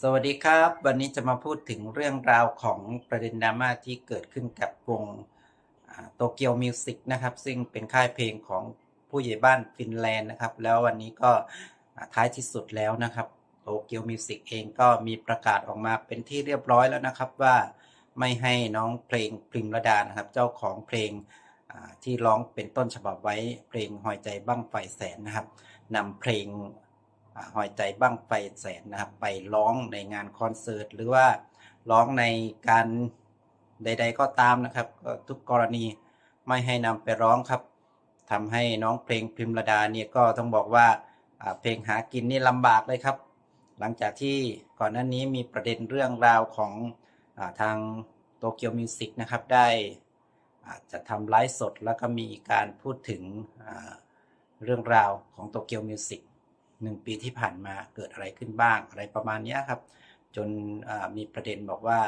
สวัสดีครับ วันนี้จะมาพูดถึงเรื่องราวของประเด็นดราม่าที่เกิดขึ้นกับวงโตเกียวมิวสิกนะครับ ซึ่งเป็นค่ายเพลงของผู้ใหญ่บ้านฟินแลนด์นะครับ แล้ววันนี้ก็ท้ายที่สุดแล้วนะครับโตเกียวมิวสิกเองก็มีประกาศออกมาเป็นที่เรียบร้อยแล้วนะครับว่าไม่ให้น้องเพลงพริมระดานะครับ เจ้าของเพลงที่ร้องเป็นต้นฉบับไว้เพลงหอยใจบั้งไฟแสนนะครับนำเพลง หอยใจบ้างไฟแสนนะครับ ไปร้องในงานคอนเสิร์ตหรือว่าร้องในการใด ๆ ก็ตามนะครับ ทุกกรณีไม่ให้นำไปร้องครับทำให้น้องเพลงพิมรดาเนี่ยก็ต้องบอกว่าเพลงหากินนี่ลำบากเลยครับ หลังจากที่ก่อนหน้านี้มีประเด็นเรื่องราวของอทางโตเกียวมิวสิกนะครับได้จะทำไลฟ์สดแล้วก็มีการพูดถึงเรื่องราวของโตเกียวมิวสิก หนึ่งปีที่ผ่านมาเกิดอะไรขึ้นบ้างอะไรประมาณนี้ครับ จนมีประเด็นบอกว่า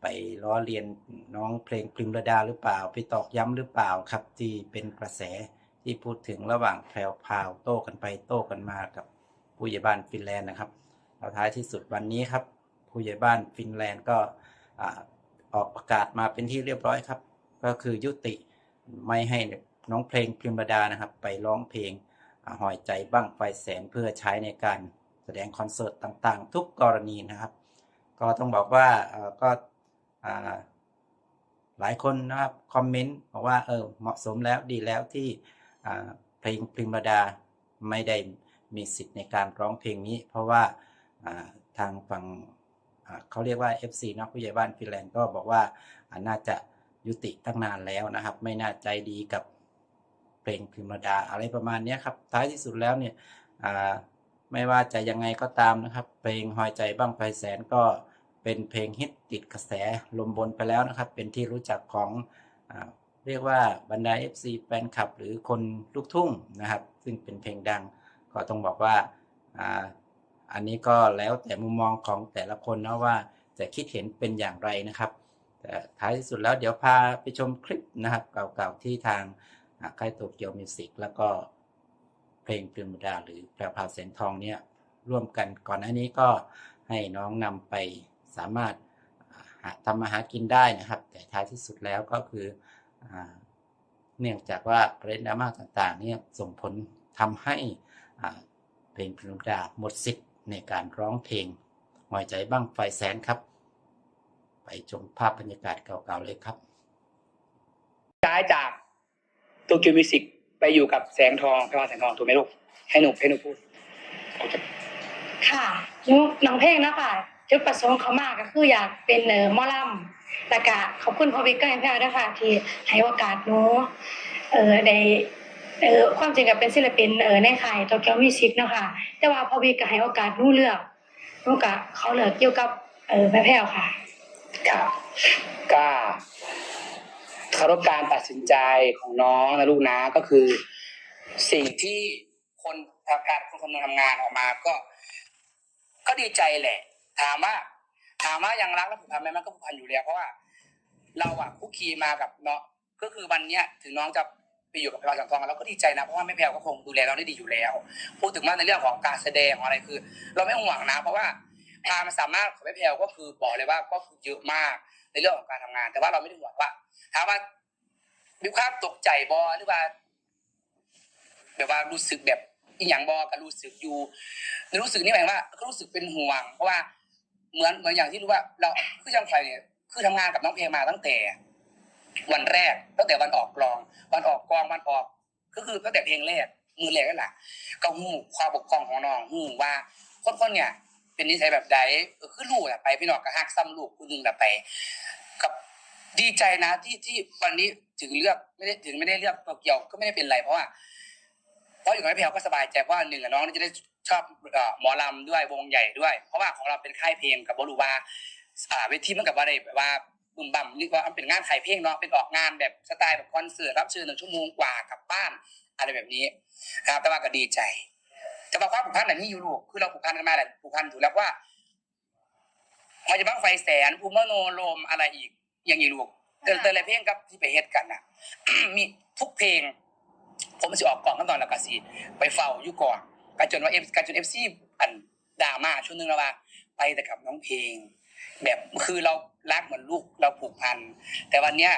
ไปล้อเลียนน้องเพลงพริมระดาหรือเปล่า ไปตอกย้ำหรือเปล่าครับที่เป็นกระแสที่พูดถึงระหว่างแพรวพาวโต้กันไปโต้กันมากับผู้ใหญ่บ้านฟินแลนด์นะครับแล้วท้ายที่สุดวันนี้ครับ ผู้ใหญ่บ้านฟินแลนด์ก็อออกประกาศมาเป็นที่เรียบร้อยครับ ก็คือยุติไม่ให้น้องเพลงพริมระดานะครับ ไปร้องเพลง หอยใจบ้างไฟแสนเพื่อใช้ในการแสดงคอนเสิร์ตต่างๆ ทุกกรณีนะครับ ก็ต้องบอกว่าก็หลายคนนะครับคอมเมนต์บอกว่าเออเหมาะสมแล้วดีแล้วที่เพลงพริมดาไม่ได้มีสิทธิ์ในการร้องเพลงนี้ เพราะว่าทางฝั่งเขาเรียกว่า FC นักผู้ใหญ่บ้านฟินแลนด์ก็บอกว่าน่าจะยุติตั้งนานแล้วนะครับ ไม่น่าใจดีกับ ลงพิมดาอะไรประมาณนี้ครับ ท้ายที่สุดแล้วเนี่ยไม่ว่าจะยังไงก็ตามนะครับ เพลงหอยใจบ้างไฟแสนก็เป็นเพลงฮิตติดกระแสลมบนไปแล้วนะครับ เป็นที่รู้จักของอเรียกว่าบรรดา FC แฟนคลับ หรือคนลูกทุ่งนะครับ ซึ่งเป็นเพลงดังก็ต้องบอกว่าอ,อันนี้ก็แล้วแต่มุมมองของแต่ละคนนะว่าจะคิดเห็นเป็นอย่างไรนะครับแต่ท้ายที่สุดแล้วเดี๋ยวพาไปชมคลิปนะครับ เก่าๆที่ทาง ค่ายโตเกียวมิวสิกแล้วก็เพลงปริมดาหรือแพรวพาวแสงทองเนี่ยร่วมกันก่อนหน้านี้ก็ให้น้องนำไปสามารถทำมาหากินได้นะครับ แต่ท้ายที่สุดแล้วก็คืออเนื่องจากว่าประเด็นดราม่าต่างๆเนี่ยส่งผลทำให้เพลงปริมดาหมดสิทธิ์ในการร้องเพลงหอยใจบ้างไฟแสนครับ ไปชมภาพบรรยากาศเก่าๆเลยครับย้ายจาก โตเกียวมิวสิกไปอยู่กับแสงทองพระวาแสงทองถูกไหมลูกให้หนูให้หนูพูด ค่ะนุน้องเพลงเนาะคะจุดประสงค์เขามากก็คืออยากเป็นเอ่อหมอลำแล้วก็ขอบคุณพ่อบิ๊กเกอร์แพ้ด้วยค่ะ ที่ให้โอกาสหนูเอ่อได้เอ่อความจริงก็เป็นศิลปินเอ่อในค่ายโตเกียวมิวสิกเนาะค่ะแต่ว่าพ่อบิ๊กก็ให้โอกาสหนูเลือกหนูก็เขาเลือกเกี่ยวกับเอ่อแม่แพ้วค่ะ ครับก็ เคารพการตัดสินใจของน้องนะลูกนะก็คือ สิ่งที่คนทำการคนทำงานออกมาก็ ก็ดีใจแหละ ถามว่า ถามว่ายังรักและผูกพันไหมมันก็ผูกพันอยู่แล้ว เพราะว่า เราอะคุกคีมากับเนาะก็คือวันเนี้ยถึงน้องจะไปอยู่กับพระสังทองเราก็ดีใจนะเพราะว่าแม่แพรวก็คงดูแลเราได้ดีอยู่แล้ว พูดถึงว่าในเรื่องของการแสดงของอะไรคือ เราไม่ห่วงนะ เพราะว่าความสามารถของแม่แพรวก็คือบอกเลยว่าก็คือเยอะมาก ในเรื่องของการทำงาน แต่ว่าเราไม่ได้ห่วงว่าถามว่ามีความตกใจบอหรือว่า แบบว่ารู้สึกแบบอีหยังบอก็รู้สึกอยู่ รู้สึกนี่หมายว่าก็รู้สึกเป็นห่วง เพราะว่าเหมือนเหมือนอย่างที่รู้ว่า เราคือจังไฟเนี่ยคือทำงานกับน้องเพลงมาตั้งแต่ วันแรกตั้งแต่วันออกกลอง วันออกกลองวันออก ก็คือตั้งแต่เพลงแรกมือแรกนั่นแหละก็หูความบกพร่องของน้องหูว่าคนๆเนี่ย เป็นนิสัยแบบใดเออคือลูกอะไปพี่น้องก็ฮักซ้ำลูกคนหนึงอะไป กับดีใจนะที่ที่วันนี้ถึงเลือกไม่ได้ถึงไม่ได้เลือกโตเกียวก็ไม่ได้เป็นไรเพราะว่าเพราะอยู่กับแม่แพลวก็สบายใจเพราะว่าหนึ่งอะน้องจะได้ชอบเอ่อหมอลำด้วยวงใหญ่ด้วย เพราะว่าของเราเป็นค่ายเพลงกับบรูวาอ่าเวทีมันกับว่าได้แบบว่าบุ่มบั่มเรียกว่าเป็นงานถ่ายเพลงเนาะเป็นออกงานแบบสไตล์แบบคอนเสิร์ตรับเชิญหนึ่งชั่วโมงกว่ากลับบ้านอะไรแบบนี้นะครับแต่ว่าก็ดีใจ แต่ว่าความผูกพันแบบนี้อยู่ลูกคือเราผูกพันกันมาแหละผูกพันถูกแล้วว่ามันจะบ้างไฟแสนภูมิโนโลมอะไรอีก อย่างนี้ลูกเตอร์เตอร์อะไรเพลงกับที่ไปเฮ็ดกันน่ะ มีทุกเพลง ผมสิออกกล่องขั้นตอนแล้วก็สิไปเฝ้าอยู่ก่อนกันจนว่าเอฟกันจนเอฟซีอันด่ามาช่วงหนึงแล้วว่า ไปแต่กับน้องเพลง แบบคือเรารักเหมือนลูกเราผูกพันแต่วันเนี้ย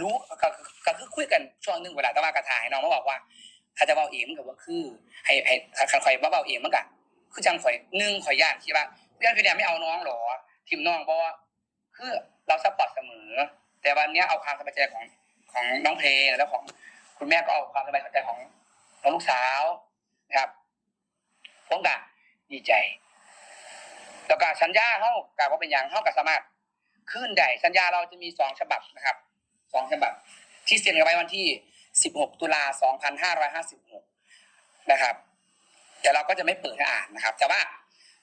รู้ก็ก็คือคุยกันช่วงหนึงเวลาตะวันกระถ่ายน้องมาบอกว่า ถ้าจะเบาเองมันก็ว่าคือ ให้ให้ถ้าคันข่อยเบาเองมันก็คือจังข่อยหนึ่งข่อยย่านคิดว่าเพื่อนพี่เนี่ยไม่เอาน้องหรอทีมน้องเพราะว่าคือเราซัพพอร์ตเสมอ แต่วันนี้เอาความสบายใจของของน้องเพลงแล้วของคุณแม่ก็เอาความสบายใจของน้องลูกสาวนะครับผมก็ดีใจ แล้วก็สัญญาเขากล่าวว่าเป็นอย่างเขาก็สามารถขึ้นได้สัญญาเราจะมีสองฉบับนะครับสองฉบับ ที่เซ็นกันไว้วันที่ 16 ตุลา 2556 นะครับ แต่เราก็จะไม่เปิดให้อ่านนะครับ แต่ว่า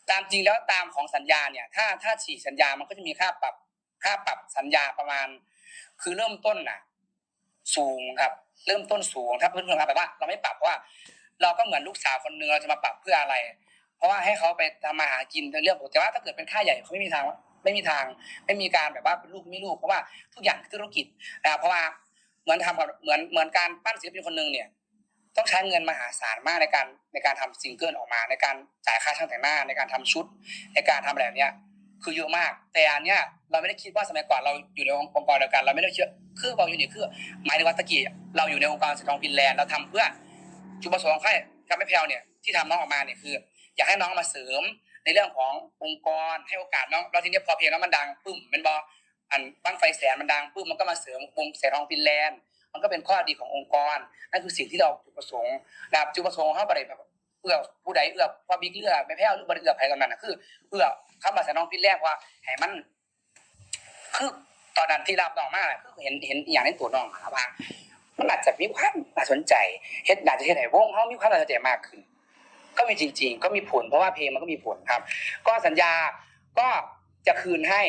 ตามจริงแล้วตามของสัญญาเนี่ย ถ้าถ้าฉีกสัญญามันก็จะมีค่าปรับค่าปรับสัญญาประมาณ คือเริ่มต้นน่ะ สูงครับ เริ่มต้นสูง ถ้าเพื่อนๆครับแบบว่า เราไม่ปรับเพราะว่า เราก็เหมือนลูกสาวคนหนึ่งเราจะมาปรับเพื่ออะไร เพราะว่าให้เขาไปทำมาหากินเรื่องปกติแต่ว่าถ้าเกิดเป็นค่าใหญ่เขาไม่มีทางไม่มีทาง ไม่มีการแบบว่าเป็นลูกไม่ลูกเพราะว่าทุกอย่างคือธุรกิจนะครับเพราะว่า เหมือนทำกับเหมือนเหมือนการปั้นศิลปินคนหนึ่งเนี่ย ต้องใช้เงินมหาศาลมากในการในการทำซิงเกิลออกมา ในการจ่ายค่าช่างแต่งหน้าในการทำชุด ในการทำอะไรแบบเนี้ยคือเยอะมาก แต่อันเนี้ยเราไม่ได้คิดว่าสมัยก่อนเราอยู่ในองค์กรเดียวกัน เราไม่ได้เชื่อคือบอกอยู่นี่คือหมายถึงว่าตะกี้เราอยู่ในองค์กรสิทองฟินแลนด์เราทำเพื่อจุดประสงค์ของค่ายกับแม่แพลวเนี่ยที่ทำน้องออกมาเนี่ยคือ อยากให้น้องมาเสริมในเรื่องขององค์กรให้โอกาสน้องแล้วทีนี้พอเพลงแล้วมันดังปึ้มเป็นบอ อันบ้างไฟแสนมันดังปึ้มมันก็มาเสริมวงแสนทองฟินแลนด์ มันก็เป็นข้อดีขององค์กร นั่นคือสิ่งที่เราจุดประสงค์นะครับจุดประสงค์ของเขาประเด็นแบบเอื้อผู้ใดเอื้อพอบิ๊กเอื้อไม่แพ้วหรือบริเอื้อใครกันนั่นนะคือเอื้อเข้ามาแสนทองฟินแลนด์ว่าให้มันคือตอนนั้นที่รับน้องมากคือเห็นเห็นอย่างในตัวน้องครับว่ามันอาจจะมีความน่าสนใจเฮ็ดน่าจะเฮ็ดให้วงเขามีความน่าสนใจมากขึ้น ก็มีจริง ๆ ก็มีผลเพราะว่าเพลงมันก็มีผลครับ ก็สัญญาก็จะคืนให้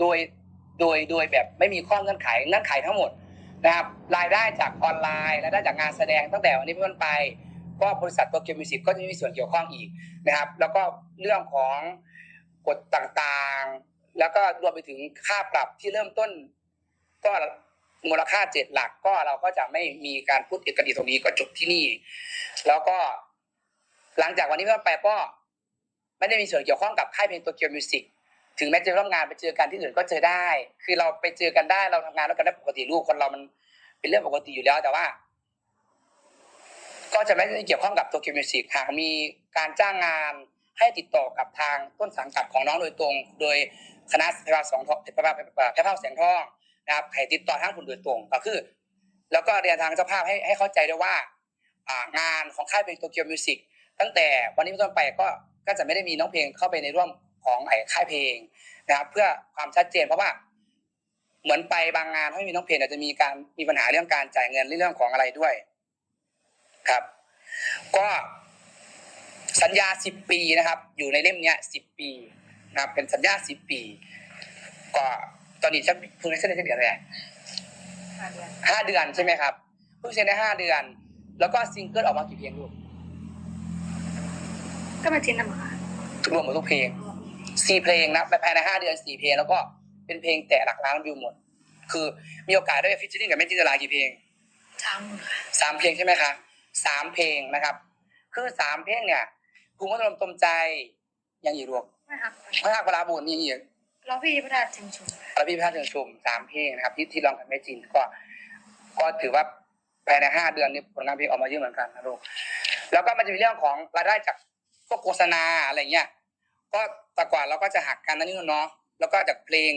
โดย โดยโดยแบบไม่มีข้อเงื่อนไขเงื่อนไขทั้งหมดนะครับรายได้จากออนไลน์รายได้จากงานแสดงตั้งแต่วันนี้เป็นต้นไป ก็บริษัทโตเกียวมิวสิกก็จะม่มีส่วนเกี่ยวข้องอีกนะครับ แล้วก็เรื่องของกฎต่างๆ แล้วก็รวมไปถึงค่าปรับที่เริ่มต้น ก็มูลค่าเจ็ดหลักก็เราก็จะไม่มีการพูดเอกดีตรงนี้ก็จบที่นี่ แล้วก็หลังจากวันนี้เป็นต้นไปก็ไม่ได้มีส่วนเกี่ยวข้องกับค่ายเพลงโตเกียวมิวสิก ถึงแม้จะร่วมงานไปเจอกันที่อื่นก็เจอได้ คือเราไปเจอกันได้เราทำงานด้วยกันได้ปกติลูกคนเรามันเป็นเรื่องปกติอยู่แล้วแต่ว่า ก็จะไม่ได้เกี่ยวข้องกับโตเกียวมิวสิกหากมีการจ้างงานให้ติดต่อกับทางต้นสังกัดของน้องโดยตรง โดยคณะเพรวาสองทองเพรวาเพรวาแสงทองนะครับให้ติดต่อทางคุณโดยตรงก็คือ แล้วก็เรียนทางเจ้าภาพให้ให้เข้าใจด้วยว่าอ่างานของค่ายเพลงโตเกียวมิวสิกตั้งแต่วันนี้เป็นต้นไปก็ก็จะไม่ได้มีน้องเพลงเข้าไปในร่วม ของไอ้ค่ายเพลงนะครับ เพื่อความชัดเจนเพราะว่าเหมือนไปบางงานถ้าไม่มีน้องเพลงอาจจะมีการมีปัญหาเรื่องการจ่ายเงินเรื่องของอะไรด้วย ครับ ก็สัญญาสิบปีนะครับ อยู่ในเล่มเนี้ยสิบปีนะครับ เป็นสัญญาสิบปี ก็ตอนนี้ฉันเพิ่งได้เซ็นได้เดือนเลยห้าเดือนใช่ไหมครับเพิ่งเซ็นได้ห้าเดือน แล้วก็ซิงเกิลออกมากี่เพลงลูกก็มาจินนำค่ะรวมหมดทุกเพลง สี่เพลงนะภายในห้าเดือนสี่เพลง แล้วก็เป็นเพลงแต่หลักล้านวิวหมด คือมีโอกาสได้ไปฟิชเชอร์กับแม่จินตลากี่เพลงสามหมื่นค่ะสามเพลงใช่ไหมคะสามเพลงนะครับ คือสามเพลงเนี่ยกรุงวัฒนธรรมตมใจยังอีกรวมไม่ครับพระราชบราบุญนี่อีกเราพี่พระราชชิงชุมอรพี่พระเชิงชุมสามเพลงนะครับ ที่ที่ร้องกับแม่จินก็ก็ถือว่าภายในห้าเดือนนี้ผลงานเพลงออกมาเยอะเหมือนกันนะลูกแล้วก็มันจะมีเรื่องของรายได้จากพวกโฆษณาอะไรเงี้ย ก็แต่ก่อนเราก็จะหักกันนั่นนี่เนาะแล้วก็จากเพลง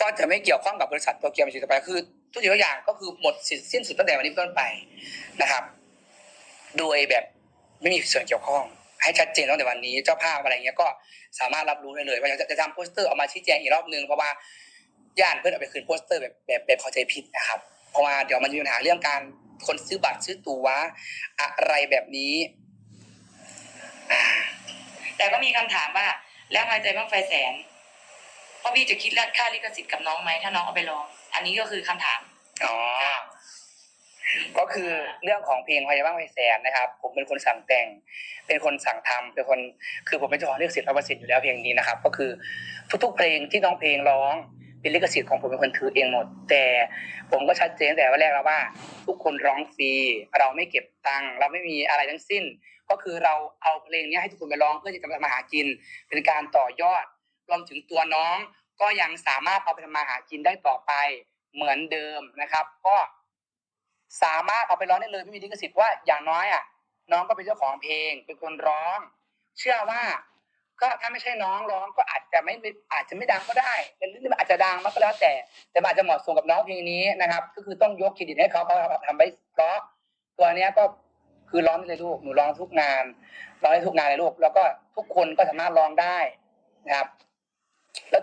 ก็จะไม่เกี่ยวข้องกับบริษัทตัวเกียวมิวสิกต่อไปคือ ทุกสิ่งทุกอย่างก็คือหมดสิ้นสุดตั้งแต่วันนี้เป็นต้นไปนะครับ โดยแบบไม่มีส่วนเกี่ยวข้อง ให้ชัดเจนตั้งแต่วันนี้เจ้าภาพอะไรเงี้ยก็สามารถรับรู้ได้เลย ว่าจะจะทำโปสเตอร์ออกมาชี้แจงอีกรอบนึงเพราะว่าย่านเพื่อนเอาไปคืนโปสเตอร์แบบแบบแบบเข้าใจผิดนะครับ เพราะว่าเดี๋ยวมันมีปัญหาเรื่องการคนซื้อบัตรซื้อตั๋วอะไรแบบนี้ แต่ก็มีคำถามว่า แล้วภายใจบ้างไฟแสนพ่อพี่จะคิดเรื่องค่าลิขสิทธิ์กับน้องไหมถ้าน้องเอาไปร้อง อันนี้ก็คือคำถามอ๋อก็คือเรื่องของเพลงพยาบ้างไฟแสนนะครับ ผมเป็นคนสั่งแต่ง เป็นคนสั่งทำเป็นคนคือผมเป็นเจ้าของลิขสิทธิ์ร้อยเปอร์เซ็นต์อยู่แล้วเพลงนี้นะครับ ก็คือทุกๆเพลงที่น้องเพลงร้อง เป็นลิขสิทธิ์ของผมเป็นคนถือเองหมด แต่ผมก็ชัดเจนแต่วันแรกแล้วว่า ทุกคนร้องฟรีเราไม่เก็บตังค์เราไม่มีอะไรทั้งสิ้น ก็คือเราเอาเพลงนี้ให้ทุกคนไปร้องเพื่อที่จะมาหากิน เป็นการต่อยอดรวมถึงตัวน้อง ก็ยังสามารถเอาไปทำมาหากินได้ต่อไปเหมือนเดิมนะครับ ก็สามารถเอาไปร้องได้เลยไม่มีลิขสิทธิ์ว่าอย่างน้อยอะน้องก็เป็นเจ้าของเพลงเป็นคนร้อง เชื่อว่า ก็ถ้าไม่ใช่น้องร้องก็อาจจะไม่อาจจะไม่ดังก็ได้หรืออาจจะดังมากก็แล้วแต่ แต่อาจจะเหมาะสมกับน้องเพลงนี้นะครับ ก็คือต้องยกเครดิตให้เขาเขาทำไปเพราะตัวเนี้ยก็คือร้องได้เลยลูกหนูร้องทุกงานร้องได้ทุกงานเลยลูกแล้วก็ทุกคนก็สามารถร้องได้นะครับแล้ว